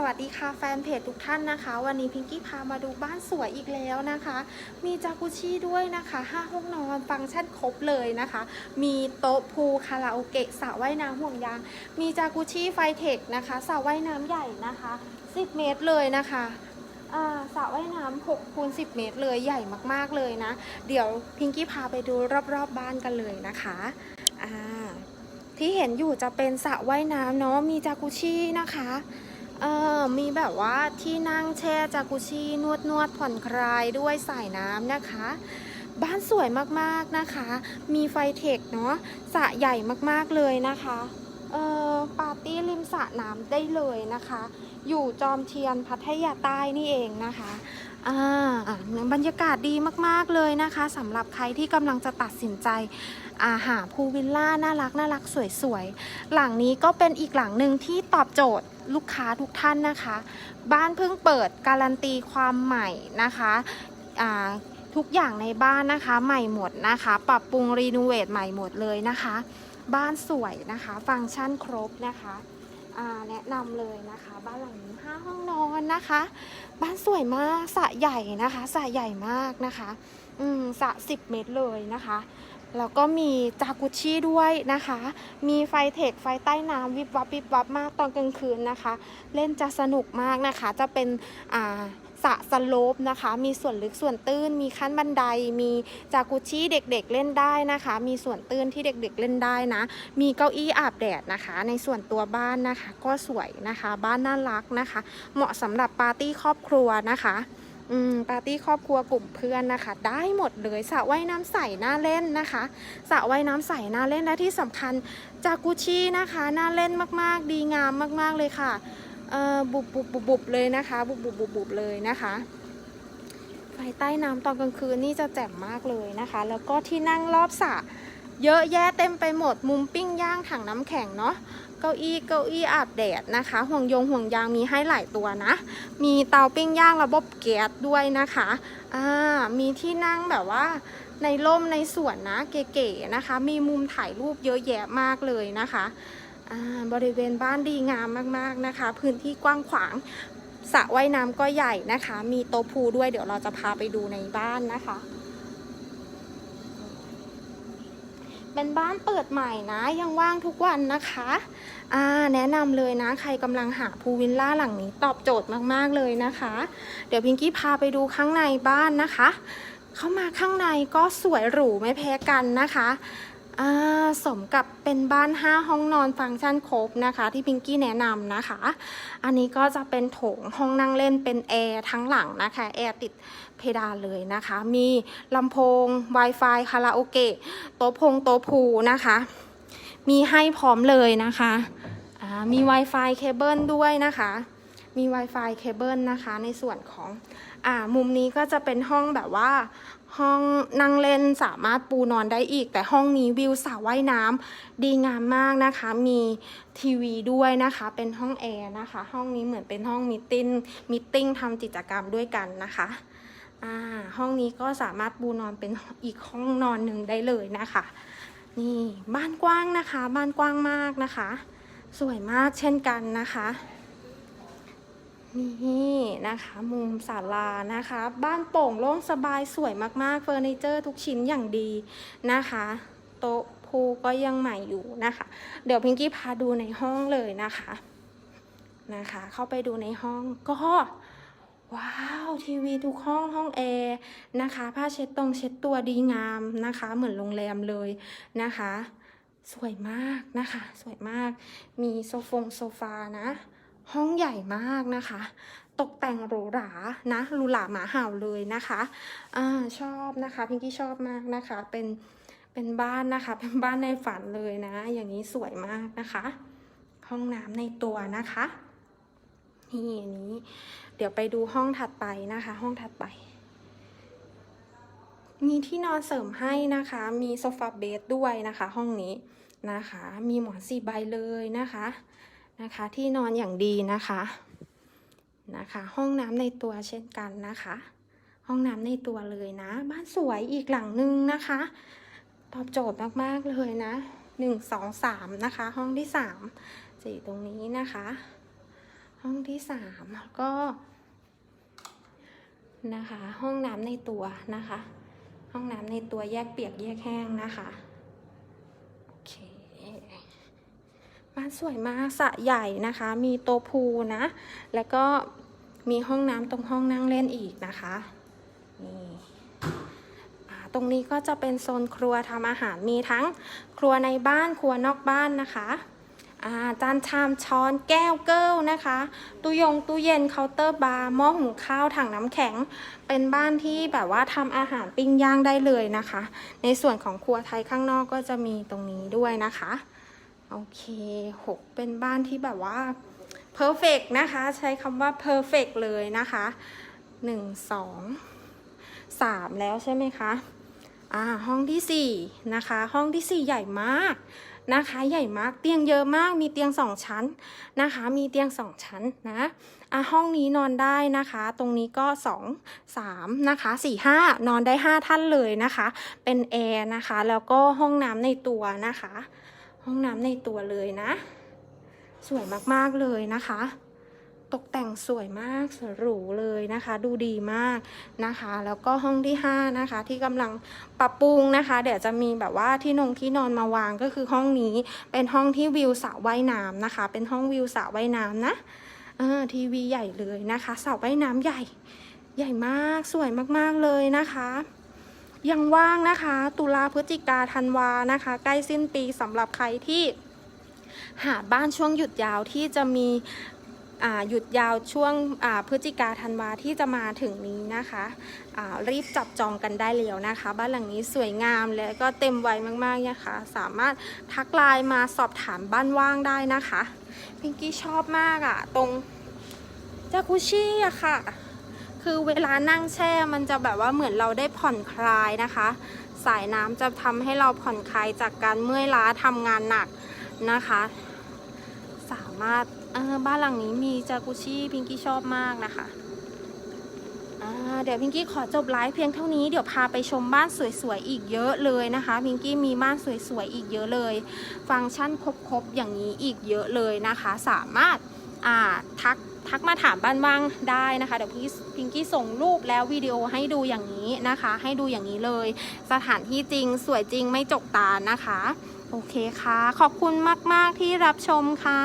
สวัสดีค่ะแฟนเพจทุกท่านนะคะ วันนี้พิงกี้พามาดูบ้านสวยอีกแล้วนะคะ มีจากุชิด้วยนะคะห้าห้องนอนฟังก์ชันครบเลยนะคะ มีโต๊ะพูคาราโอเกะสระว่ายน้ำห่วงยาง มีจากุชิไฟเทคนะคะสระว่ายน้ำใหญ่นะคะ 10 เมตรเลยนะคะสระว่ายน้ำ6คูณ10 เมตรเลยใหญ่มากๆเลยนะ เดี๋ยวพิงกี้พาไปดูรอบๆบบ้านกันเลยนะคะที่เห็นอยู่จะเป็นสระว่ายน้ำเนาะมีจากุชินะคะ เออมีแบบว่าที่นั่งแช่จากุชีนวดนวดผ่อนคลายด้วยสายน้ำนะคะ บ้านสวยมากๆนะคะ มีไฟเทคเนาะสระใหญ่มากๆเลยนะคะเออปาร์ตี้ริมสระน้ำได้เลยนะคะ อยู่จอมเทียนพัทยาใต้นี่เองนะคะ อ่าบรรยากาศดีมากๆเลยนะคะสำหรับใครที่กำลังจะตัดสินใจอาหาพูวิลล่าน่ารักน่ารักสวยๆ หลังนี้ก็เป็นอีกหลังหนึ่งที่ตอบโจทย์ลูกค้าทุกท่านนะคะ บ้านเพิ่งเปิดการันตีความใหม่นะคะทุกอย่างในบ้านนะคะ ใหม่หมดนะคะ ปรับปรุงรีโนเวทใหม่หมดเลยนะคะ บ้านสวยนะคะ ฟังก์ชันครบนะคะ แนะนำเลยนะคะ บ้านหลังนี้ห้าห้องนอนนะคะ บ้านสวยมากสระใหญ่นะคะสระใหญ่มากนะคะ อืมสระสิบเมตรเลยนะคะแล้วก็มีจากุชี่ด้วยนะคะ มีไฟเทคไฟใต้น้ำวิบวับวิบวับมากตอนกลางคืนนะคะ เล่นจะสนุกมากนะคะ จะเป็นอ่า สะสโลปนะคะ มีส่วนลึกส่วนตื้น มีขั้นบันได มีจากุชิเด็กๆเล่นได้นะคะ มีส่วนตื้นที่เด็กๆเล่นได้นะ มีเก้าอี้อาบแดดนะคะ ในส่วนตัวบ้านนะคะ ก็สวยนะคะ บ้านน่ารักนะคะ เหมาะสำหรับปาร์ตี้ครอบครัวนะคะอืมปาร์ตี้ครอบครัวกลุ่มเพื่อนนะคะ ได้หมดเลยสระว่ายน้ำใสน่าเล่นนะคะสระว่ายน้ำใสน่าเล่นและที่สำคัญจากุชินะคะน่าเล่นมากๆ ดีงามมากๆเลยค่ะ บุบบุบบุบบุบเลยนะคะ บุบบุบบุบบุบเลยนะคะไฟใต้น้ำตอนกลางคืนนี่จะแจ่มมากเลยนะคะ แล้วก็ที่นั่งรอบสระเยอะแยะเต็มไปหมดมุมปิ้งย่างถังน้ำแข็งเนาะเก้าอี้เก้าอี้อาบแดดนะคะ ห่วงยงห่วงยางมีให้หลายตัวนะ มีเตาปิ้งย่างระบบแก๊สด้วยนะคะอ่ามีที่นั่งแบบว่าในร่มในสวนนะเก๋ๆนะคะ มีมุมถ่ายรูปเยอะแยะมากเลยนะคะ บริเวณบ้านดีงามมากๆนะคะ พื้นที่กว้างขวางสระว่ายน้ำก็ใหญ่นะคะ มีโต๊ะพูด้วยเดี๋ยวเราจะพาไปดูในบ้านนะคะ เป็นบ้านเปิดใหม่นะยังว่างทุกวันนะคะอ่าแนะนำเลยนะใครกำลังหาพูลวิลล่าหลังนี้ตอบโจทย์มากๆเลยนะคะ เดี๋ยวพิงกี้พาไปดูข้างในบ้านนะคะ เข้ามาข้างในก็สวยหรูไม่แพ้กันนะคะ อ่าสมกับเป็นบ้าน 5 ห้องนอนฟังก์ชันครบนะคะ ที่พิงกี้แนะนำนะคะ อันนี้ก็จะเป็นโถงห้องนั่งเล่นเป็นแอร์ทั้งหลังนะคะแอร์ติดเพดานเลยนะคะ มีลำโพง Wi-Fi คาราโอเกะโต๊ะพงโต๊ะพูนะคะ มีให้พร้อมเลยนะคะมี Wi-Fi เคเบิลด้วยนะคะ มี Wi-Fi เคเบิลนะคะ ในส่วนของอ่ามุมนี้ก็จะเป็นห้องแบบว่า ห้องนั่งเล่นสามารถปูนอนได้อีก แต่ห้องนี้วิวสระว่ายน้ำดีงามมากนะคะ มีทีวีด้วยนะคะ เป็นห้องแอร์นะคะ ห้องนี้เหมือนเป็นห้องมิทติ้งมิทติ้งทำกิจกรรมด้วยกันนะคะอ่าห้องนี้ก็สามารถปูนอนเป็นอีกห้องนอนหนึ่งได้เลยนะคะ นี่บ้านกว้างนะคะ บ้านกว้างมากนะคะ สวยมากเช่นกันนะคะ นี่นะคะมุมศาลานะคะ บ้านโป่งโล่งสบายสวยมากๆเฟอร์นิเจอร์ทุกชิ้นอย่างดีนะคะ โต๊ะพูก็ยังใหม่อยู่นะคะ เดี๋ยวพิงกี้พาดูในห้องเลยนะคะนะคะ เข้าไปดูในห้องก็ว้าวทีวีทุกห้องห้องแอร์นะคะผ้าเช็ดตรงเช็ดตัวดีงามนะคะ เหมือนโรงแรมเลยนะคะ สวยมากนะคะ สวยมากมีโซฟงโซฟานะ ห้องใหญ่มากนะคะ ตกแต่งหรูหรานะรูหราหมาเห่าเลยนะคะอ่าชอบนะคะพิงกี้ชอบมากนะคะ เป็นเป็นบ้านนะคะ เป็นบ้านในฝันเลยนะ อย่างนี้สวยมากนะคะ ห้องน้ำในตัวนะคะนี่อันนี้ เดี๋ยวไปดูห้องถัดไปนะคะ ห้องถัดไป มีที่นอนเสริมให้นะคะ มีโซฟาเบดด้วยนะคะ ห้องนี้นะคะ มีหมอนสี่ใบเลยนะคะ นะคะ ที่นอนอย่างดีนะคะนะคะ ห้องน้ำในตัวเช่นกันนะคะ ห้องน้ำในตัวเลยนะ บ้านสวยอีกหลังนึงนะคะ ตอบโจทย์มากๆเลยนะหนึ่งสองสามนะคะ ห้องที่สามสี่ตรงนี้นะคะ ห้องที่สามแล้วก็นะคะ ห้องน้ำในตัวนะคะ ห้องน้ำในตัวแยกเปียกแยกแห้งนะคะ โอเค บ้าน สวยมากสระใหญ่นะคะ มีโต๊ะพูนะ แล้วก็มีห้องน้ำตรงห้องนั่งเล่นอีกนะคะนี่ตรงนี้ก็จะเป็นโซนครัวทำอาหารมีทั้งครัวในบ้านครัวนอกบ้านนะคะาจานชามช้อนแก้วเกิลนะคะตู้ยงตู้เย็นเคาน์เตอร์บาร์หม้อหุงข้าวถังน้ำแข็ง เป็นบ้านที่แบบว่าทำอาหารปิ้งย่างได้เลยนะคะ ในส่วนของครัวไทยข้างนอกก็จะมีตรงนี้ด้วยนะคะ โอเคหกเป็นบ้านที่แบบว่า perfect นะคะ ใช้คำว่า perfect เลยนะคะหนึ่งสองสามแล้วใช่ไหมคะอ่าห้องที่สี่นะคะ ห้องที่สี่ใหญ่มากนะคะ ใหญ่มากเตียงเยอะมาก มีเตียงสองชั้นนะคะ มีเตียงสองชั้นนะอะห้องนี้นอนได้นะคะ ตรงนี้ก็สองสามนะคะสี่ห้านอนได้ห้าท่านเลยนะคะ เป็นแอร์นะคะ แล้วก็ห้องน้ำในตัวนะคะ ห้องน้ำในตัวเลยนะ สวยมากๆเลยนะคะ ตกแต่งสวยมากสวยหรูเลยนะคะ ดูดีมากนะคะ แล้วก็ห้องที่ 5 นะคะ ที่กำลังปรับปรุงนะคะ เดี๋ยวจะมีแบบว่าที่นงที่นอนมาวางก็คือห้องนี้เป็นห้องที่วิวสระว่ายน้ำนะคะ เป็นห้องวิวสระว่ายน้ำนะเออทีวีใหญ่เลยนะคะสระว่ายน้ำใหญ่ใหญ่มากสวยมากๆเลยนะคะ ยังว่างนะคะ ตุลาพฤศจิกาธันวานะคะ ใกล้สิ้นปีสำหรับใครที่ หาบ้านช่วงหยุดยาวที่จะมีหยุดยาวช่วงพฤศจิกาธันวาที่จะมาถึงนี้นะคะรีบจับจองกันได้แล้วนะคะ บ้านหลังนี้สวยงามและก็เต็มวัยมากๆนะคะ สามารถทักไลน์มาสอบถามบ้านว่างได้นะคะ พิงกี้ชอบมากอะ่ะ ตรงจากุชี่อะค่ะ คือเวลานั่งแช่มันจะแบบว่าเหมือนเราได้ผ่อนคลายนะคะ สายน้ำจะทำให้เราผ่อนคลายจากการเมื่อยล้าทำงานหนักนะคะ สามารถบ้านหลังนี้มีจากุชี่พิงกี้ชอบมากนะคะเดี๋ยวพิงกี้ขอจบไลฟ์เพียงเท่านี้เดี๋ยวพาไปชมบ้านสวยๆอีกเยอะเลยนะคะพิงกี้มีบ้านสวยๆอีกเยอะเลย ฟังก์ชันครบๆอย่างนี้อีกเยอะเลยนะคะ สามารถ ทักทักมาถามบ้านว่างได้นะคะเดี๋ยวพิงกี้พิงกี้ส่งรูปแล้ววิดีโอให้ดูอย่างนี้นะคะ ให้ดูอย่างนี้เลย สถานที่จริงสวยจริงไม่จกตานะคะ โอเคค่ะ ขอบคุณมาก ๆ ที่รับชมค่ะ